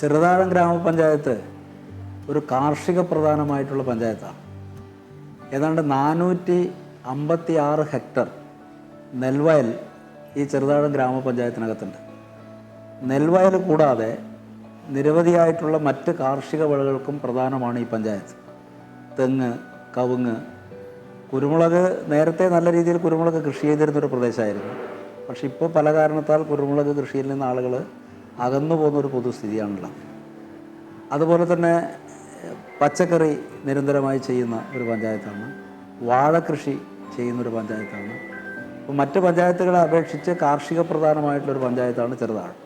ചെറുതാഴം ഗ്രാമപഞ്ചായത്ത് ഒരു കാർഷിക പ്രധാനമായിട്ടുള്ള പഞ്ചായത്താണ്. ഏതാണ്ട് നാനൂറ്റി അമ്പത്തി ആറ് ഹെക്ടർ നെൽവയൽ ഈ ചെറുതാഴം ഗ്രാമപഞ്ചായത്തിനകത്തുണ്ട്. നെൽവയൽ കൂടാതെ നിരവധിയായിട്ടുള്ള മറ്റ് കാർഷിക വിളകൾക്കും പ്രധാനമാണ് ഈ പഞ്ചായത്ത്. തെങ്ങ് കവുങ്ങ് കുരുമുളക് നേരത്തെ നല്ല രീതിയിൽ കുരുമുളക് കൃഷി ചെയ്തിരുന്നൊരു പ്രദേശമായിരുന്നു. പക്ഷെ ഇപ്പോൾ പല കാരണത്താൽ കുരുമുളക് കൃഷിയിൽ നിന്ന് ആളുകൾ അകന്നു പോകുന്ന ഒരു പൊതുസ്ഥിതിയാണുള്ളത് അതുപോലെ തന്നെ പച്ചക്കറി നിരന്തരമായി ചെയ്യുന്ന ഒരു പഞ്ചായത്താണ്. വാഴകൃഷി ചെയ്യുന്ന ഒരു പഞ്ചായത്താണ് മറ്റ് പഞ്ചായത്തുകളെ അപേക്ഷിച്ച് കാർഷിക പ്രധാനമായിട്ടുള്ളൊരു പഞ്ചായത്താണ് ചെറുതാഴം.